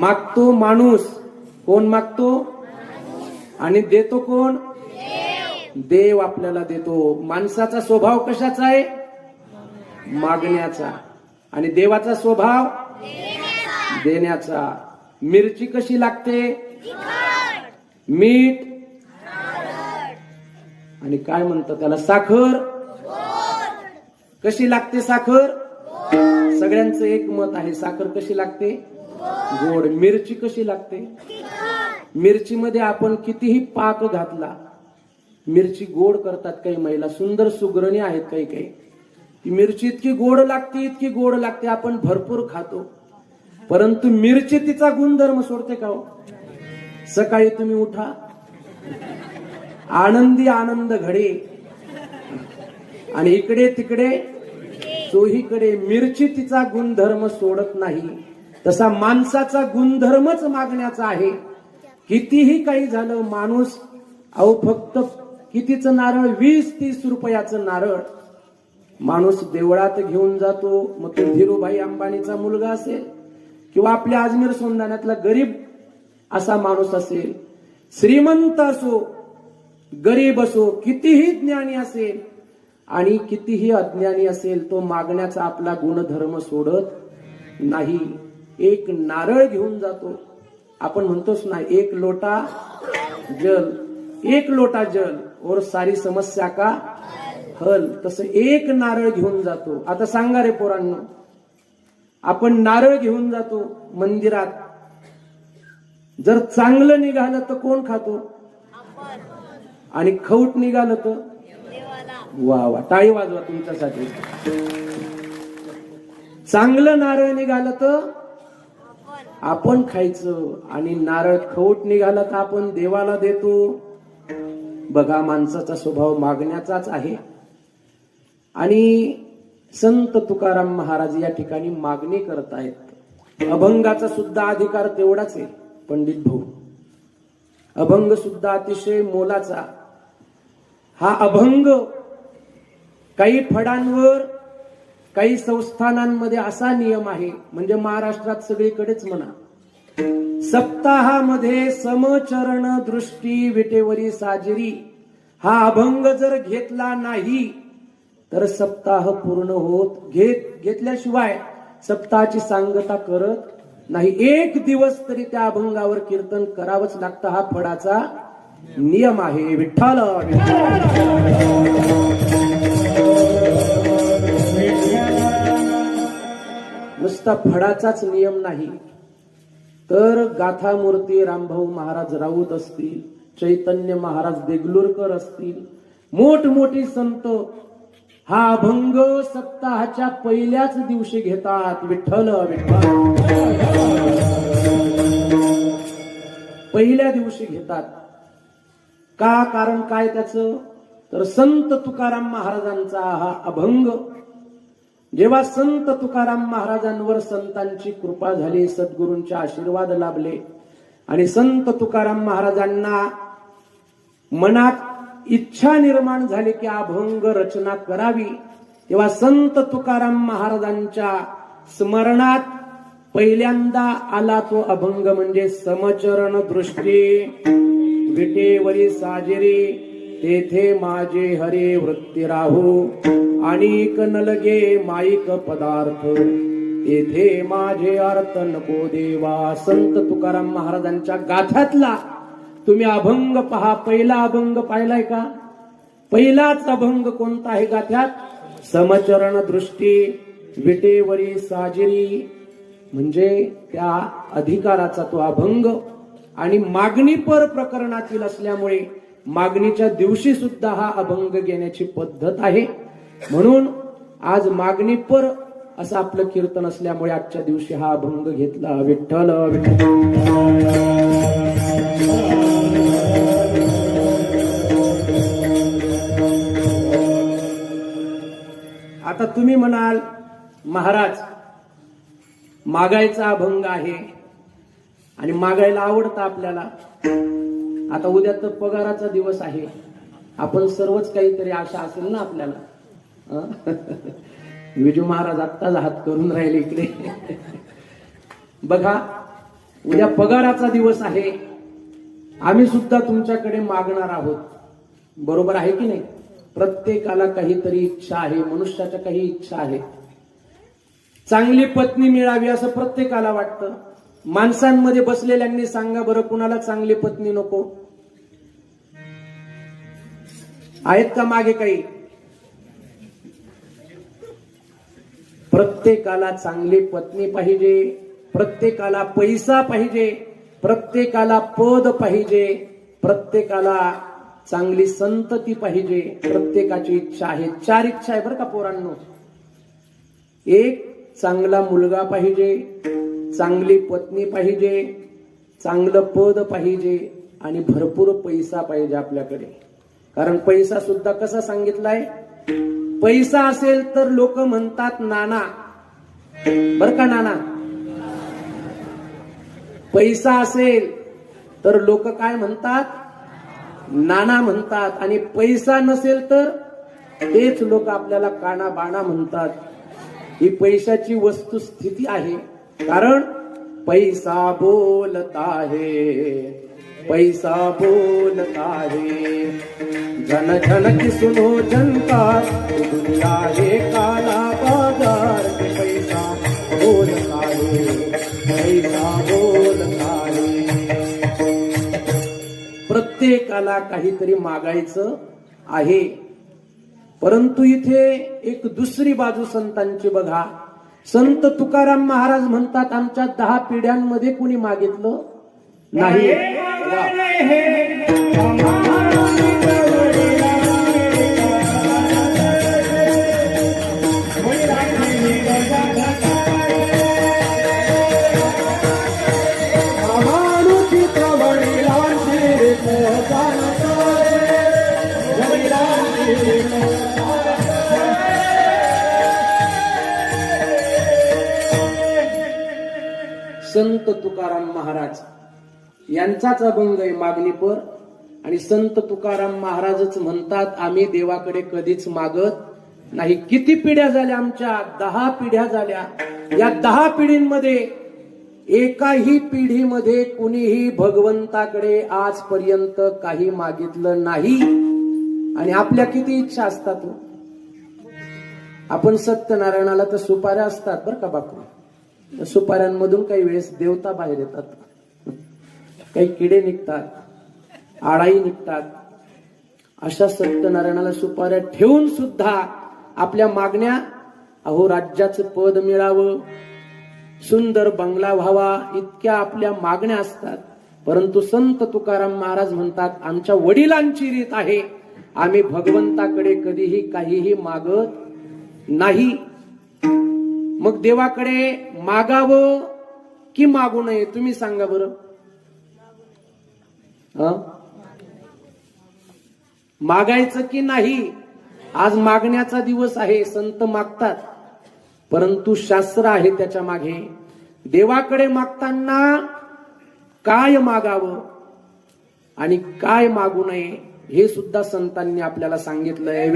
मागतो माणूस. कोण मागतो? आणि देतो कोण? देव आपल्याला देतो. माणसाचा स्वभाव कशाचा आहे? मागण्याचा. आणि देवाचा स्वभाव? देण्याचा. मिरची कशी लागते? मीठ. आणि काय म्हणतात त्याला? साखर. कशी लागते साखर? सगळ्यांचं एक मत आहे. साखर कशी लागते? गोड मिरची कशी लागते? मिरचीमध्ये आपण कितीही पाक घातला मिरची गोड करतात काही महिला सुंदर सुग्रणी आहेत काही काही. ती मिरची इतकी गोड लागते इतकी गोड लागते आपण भरपूर खातो. परंतु मिरची तिचा गुणधर्म सोडते का हो? सकाळी तुम्ही उठा. आनंदी आनंद घडे. आणि इकडे तिकडे चोहीकडे मिरची तिचा गुणधर्म सोडत नाही. तसा माणसाचा गुणधर्मच मागण्याचा आहे. कितीही काही झालं माणूस अहो फक्त कितीचं नारळ वीस तीस रुपयाचं नारळ माणूस देवळात घेऊन जातो. मग तो धीरूभाई अंबानीचा मुलगा असेल किंवा आपल्या अजमेर सोंदाण्यातला गरीब असा माणूस असेल श्रीमंत असो गरीब असो कितीही ज्ञानी असेल आणि कितीही अज्ञानी असेल तो मागण्याचा आपला गुणधर्म सोडत नाही. एक नारळ घेऊन जातो. आपण म्हणतोच ना एक लोटा जल. एक लोटा जल. और सारी समस्या का? हल. तसं एक नारळ घेऊन जातो. आता सांगा रे पोरांनो. आपण नारळ घेऊन जातो मंदिरात. जर चांगलं निघालं तर कोण खातो? आणि खऊट निघालं तर? वा वा. टाळी वाजवा तुमच्यासाठी. चांगलं नारळ निघालं तर? आपण खायचं आणि नारळ खवट निघालं तर आपण देवाला देतो. बघा माणसाचा स्वभाव मागण्याचाच आहे. आणि संत तुकाराम महाराज या ठिकाणी मागणी करत आहेत अभंगाचा सुद्धा अधिकार तेवढाच आहे पंडित भाऊ. अभंग सुद्धा अतिशय मोलाचा. हा अभंग काही फडांवर काही संस्थानांमध्ये असा नियम आहे म्हणजे महाराष्ट्रात सगळीकडेच म्हणा सप्ताहामध्ये समचरण दृष्टी विटेवरी साजरी हा अभंग जर घेतला नाही तर सप्ताह पूर्ण होत घेत घेतल्याशिवाय सप्ताहाची सांगता करत नाही. एक दिवस तरी त्या अभंगावर कीर्तन करावंच लागतं हा फडाचा नियम आहे. विठ्ठल. नुसता फडाचाच नियम नाही. तर गाथामूर्ती रामभाऊ महाराज राऊत असतील चैतन्य महाराज देगलूरकर असतील मोठमोठी संत हा अभंग सप्ताहाच्या पहिल्याच दिवशी घेतात विठ्ठल विठ्ठल. पहिल्या दिवशी घेतात. का? कारण काय त्याचं? तर संत तुकाराम महाराजांचा हा अभंग जेव्हा संत तुकाराम महाराजांवर संतांची कृपा झाली सद्गुरूंचे आशीर्वाद लाभले आणि संत तुकाराम महाराजांना मनात इच्छा निर्माण झाली की अभंग रचना करावी तेव्हा संत तुकाराम महाराजांच्या स्मरणात पहिल्यांदा आला तो अभंग म्हणजे समचरण दृष्टी. विटेवरी साजेरी तेथे माझे हरे वृत्ती राहो. अनेक नलगे माईक पदार्थ. तेथे माझे अर्थ नको देवा. संत तुकाराम महाराजांच्या गाथ्यातला तुम्ही अभंग पहा. पहिला अभंग पाहिलाय का? पहिलाच अभंग कोणता आहे गाथ्यात? समचरण दृष्टी विटेवरी साजिरी. म्हणजे त्या अधिकाराचा तो अभंग. आणि मागणीपर प्रकरणातील असल्यामुळे मागणीच्या दिवशी सुद्धा हा अभंग घेण्याची पद्धत आहे. म्हणून आज मागणीपर असं आपलं कीर्तन असल्यामुळे आजच्या दिवशी हा अभंग घेतला. विठ्ठल आता तुम्ही म्हणाल महाराज मागायचा अभंग आहे आणि मागायला आवडतं आपल्याला. आता उद्या तर पगाराचा दिवस आहे. आपण सर्वच काहीतरी आशा असेल ना आपल्याला? विजू महाराज आत्ताच हात करून राहिले इकडे. बघा उद्या पगाराचा दिवस आहे. आम्ही सुद्धा तुमच्याकडे मागणार आहोत. बरोबर आहे की नाही? प्रत्येकाला काहीतरी इच्छा आहे मनुष्याच्या काही इच्छा आहे चांगली पत्नी मिळावी असं प्रत्येकाला वाटतं. माणसांमध्ये बसलेल्यांनी सांगा बरं कुणाला चांगली पत्नी नको? आहेत का मागे काही? प्रत्येकाला चांगली पत्नी पाहिजे प्रत्येकाला पैसा पाहिजे प्रत्येकाला पद पाहिजे प्रत्येकाला चांगली संतती पाहिजे प्रत्येकाची इच्छा आहे चार इच्छा आहे बरं का पोरांनो. एक चांगला मुलगा पाहिजे चांगली पत्नी पाहिजे चांगलं पद पाहिजे आणि भरपूर पैसा पाहिजे आपल्याकडे. कारण पैसा सुद्धा कसा सांगितलाय? पैसा असेल तर लोक म्हणतात नाना. बर का नाना? पैसा असेल तर लोक काय म्हणतात? नाना म्हणतात. आणि पैसा नसेल तर तेच लोक आपल्याला काना बाणा म्हणतात. ही पैशाची वस्तुस्थिती आहे. कारण पैसा बोलता है पैसा बोलता है। जन जन की सुनो जनता दुनिया है काला बाजार पैसा बोलता है पैसा बोलता है। प्रत्येकाला काहीतरी मागायचं आहे. परंतु इथे एक दुसरी बाजू संतांची बघा. संत तुकाराम महाराज म्हणतात आमच्या दहा पिढ्यांमध्ये कुणी मागितलं नाही. संत तुकाराम महाराज यांचाच अभंग आहे मागणीपर आणि संत तुकाराम महाराजच म्हणतात आम्ही देवाकडे कधीच मागत नाही. किती पिढ्या झाल्या आमच्या? दहा पिढ्या झाल्या. या दहा पिढींमध्ये एकाही पिढीमध्ये कुणीही भगवंताकडे आजपर्यंत काही मागितलं नाही. आणि आपल्या किती इच्छा असतात हो? आपण सत्यनारायणाला तर सुपाऱ्या असतात बरं का बापू सुपाऱ्यांमधून काही वेळेस देवता बाहेर येतात. काही किडे निघतात आळाई निघतात. अशा सत्यनारायणाला सुपाऱ्या ठेवून सुद्धा आपल्या मागण्या अहो राज्याचं पद मिळावं सुंदर बंगला व्हावा इतक्या आपल्या मागण्या असतात. परंतु संत तुकाराम महाराज म्हणतात आमच्या वडिलांची रीत आहे. आम्ही भगवंताकडे कधीही काहीही मागत नाही. मग देवाकडे मागावं की मागू नये? तुम्ही सांगा बरं. मागायचं की नाही? आज मागण्याचा दिवस आहे संत मागतात. परंतु शास्त्र आहे त्याच्यामागे. देवाकडे मागताना काय मागावं आणि काय मागू नये हे सुद्धा संतांनी आपल्याला सांगितलंय.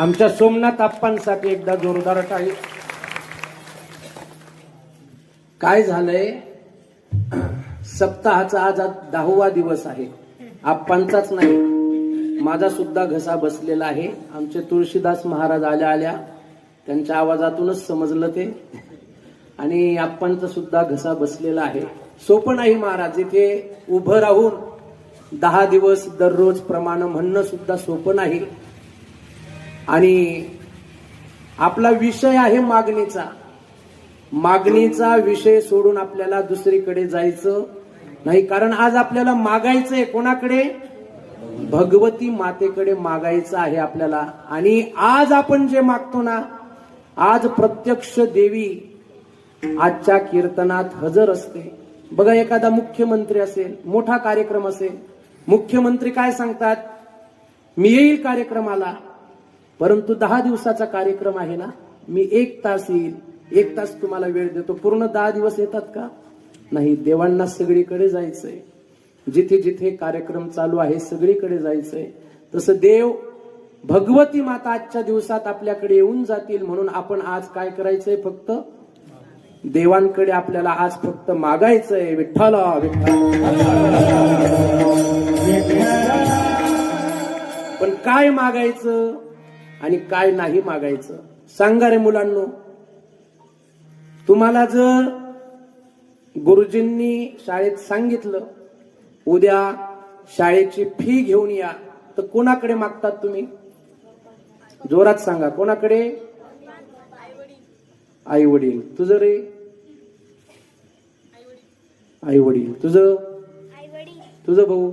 आमच्या सोमनाथ आप्पांसाठी एकदा जोरदार टाळी. काय झालंय? सप्ताहाचा आज दहावा दिवस आहे. आप्पांचाच नाही. माझा सुद्धा घसा बसलेला आहे. आमचे तुळशीदास महाराज आल्या आल्या त्यांच्या आवाजातूनच समजलं ते. आणि आप्पांचा सुद्धा घसा बसलेला आहे. सोपं नाही महाराज इथे उभं राहून दहा दिवस दररोज प्रमाण म्हणणं सुद्धा सोपं नाही. आणि आपला विषय आहे मागणीचा. मागणीचा विषय सोडून आपल्याला दुसरीकडे जायचं नाही कारण आज आपल्याला मागायचंय कोणाकडे? भगवती मातेकडे मागायचं आहे आपल्याला. आणि आज आपण जे मागतो ना आज प्रत्यक्ष देवी आजच्या कीर्तनात हजर असते. बघा एखादा मुख्यमंत्री असेल मोठा कार्यक्रम असेल मुख्यमंत्री काय सांगतात? मी येईल कार्यक्रमाला. परंतु दहा दिवसाचा कार्यक्रम आहे ना मी एक तास येईल एक तास तुम्हाला वेळ देतो. पूर्ण दहा दिवस येतात का? नाही देवांना सगळीकडे जायचंय. जिथे जिथे कार्यक्रम चालू आहे सगळीकडे जायचंय. तसं देव भगवती माता आजच्या दिवसात आपल्याकडे येऊन जातील म्हणून आपण आज काय करायचंय फक्त? देवांकडे आपल्याला आज फक्त मागायचंय. विठ्ठल विठ्ठल. पण काय मागायचं? आणि काय नाही मागायचं. सांगा रे मुलांनो. तुम्हाला जर गुरुजींनी शाळेत सांगितलं उद्या शाळेची फी घेऊन या. तर कोणाकडे मागतात तुम्ही? जोरात सांगा. कोणाकडे? आई वडील तुझं रे? आई वडील तुझं तुझं भाऊ?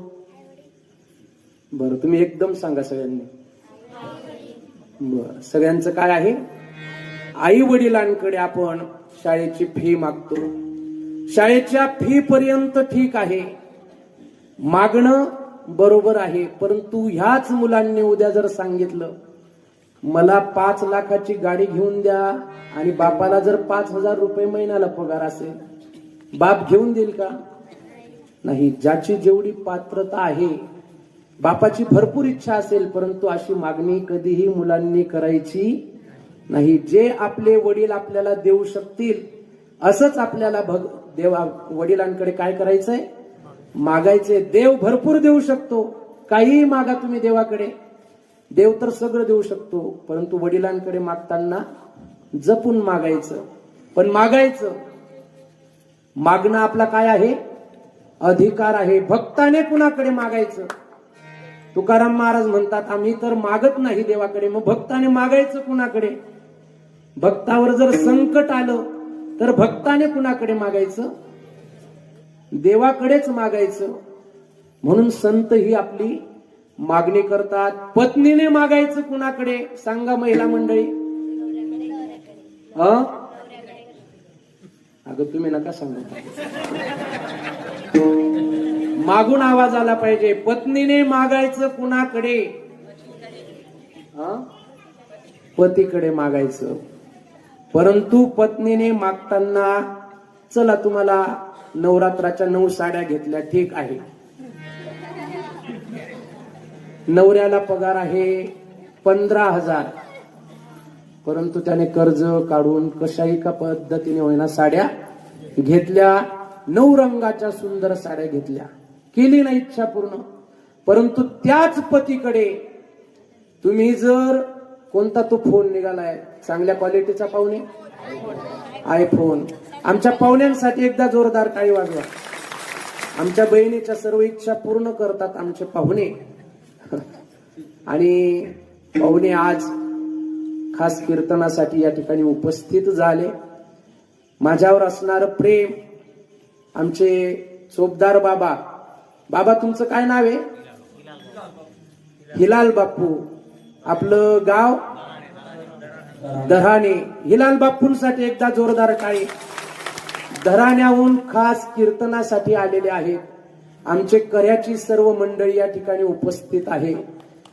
बरं तुम्ही एकदम सांगा सगळ्यांनी. बर. सगळ्यांचं काय आहे? आई वडिलांकडे आपण शाळेची फी मागतो. शाळेच्या फी पर्यंत ठीक आहे. मागणं बरोबर आहे परंतु ह्याच मुलांनी उद्या जर सांगितलं मला पाच लाखाची गाडी घेऊन द्या आणि बापाला जर पाच हजार रुपये महिन्याला पगार असेल बाप घेऊन देईल का? नाही ज्याची जेवढी पात्रता आहे बापाची भरपूर इच्छा असेल परंतु अशी मागणी कधीही मुलांनी करायची नाही. जे आपले वडील आपल्याला देऊ शकतील असंच आपल्याला भग देवा वडिलांकडे काय करायचंय? मागायचे देव भरपूर देऊ शकतो. काहीही मागा तुम्ही देवाकडे. देव तर सगळं देऊ शकतो परंतु वडिलांकडे मागताना जपून मागायचं. पण मागायचं. मागणं आपला काय आहे? अधिकार आहे. भक्ताने कुणाकडे मागायचं? तुकाराम महाराज म्हणतात आम्ही तर मागत नाही देवाकडे मग भक्ताने मागायचं कुणाकडे? भक्तावर जर संकट आलं तर भक्ताने कुणाकडे मागायचं? देवाकडेच मागायचं. म्हणून संत ही आपली मागणी करतात. पत्नीने मागायचं कुणाकडे? सांगा महिला मंडळी. अगं तुम्ही नका सांगू. मागून आवाज आला पाहिजे. पत्नीने मागायचं कुणाकडे? पतीकडे मागायचं. परंतु पत्नीने मागताना चला तुम्हाला नवरात्राच्या नऊ साड्या घेतल्या. ठीक आहे. नवऱ्याला पगार आहे पंधरा हजार. परंतु त्याने कर्ज काढून कशाही का पद्धतीने होईना साड्या घेतल्या. नऊ रंगाच्या सुंदर साड्या घेतल्या. केली ना इच्छा पूर्ण. परंतु त्याच पतीकडे तुम्ही जर कोणता तो फोन निघालाय चांगल्या क्वालिटीचा पाहुणे आयफोन आमच्या पाहुण्यांसाठी एकदा जोरदार टाळी वाजवा. आमच्या बहिणीच्या सर्व इच्छा पूर्ण करतात आमचे पाहुणे. आणि पाहुणे आज खास कीर्तनासाठी या ठिकाणी उपस्थित झाले. माझ्यावर असणार प्रेम आमचे चोपदार बाबा बाबा तुमचं काय नाव आहे? हिलाल बापू आपलं गाव? दराणे हिलाल बापूंसाठी एकदा जोरदार काय दराण्याहून खास कीर्तनासाठी आलेले आहेत. आमचे कर्याची सर्व मंडळी या ठिकाणी उपस्थित आहे.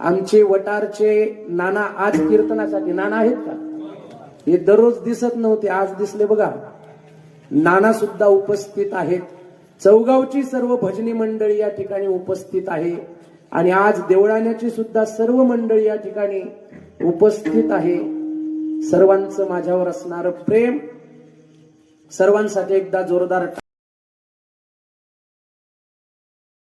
आमचे वटारचे नाना आज कीर्तनासाठी नाना आहेत का? हे दररोज दिसत नव्हते आज दिसले बघा. नाना सुद्धा उपस्थित आहेत. चौगावची सर्व भजनी मंडळी या ठिकाणी उपस्थित आहे. आणि आज देवळाण्याची सुद्धा सर्व मंडळी या ठिकाणी उपस्थित आहे. सर्वांचं माझ्यावर असणारं प्रेम सर्वांसाठी एकदा जोरदार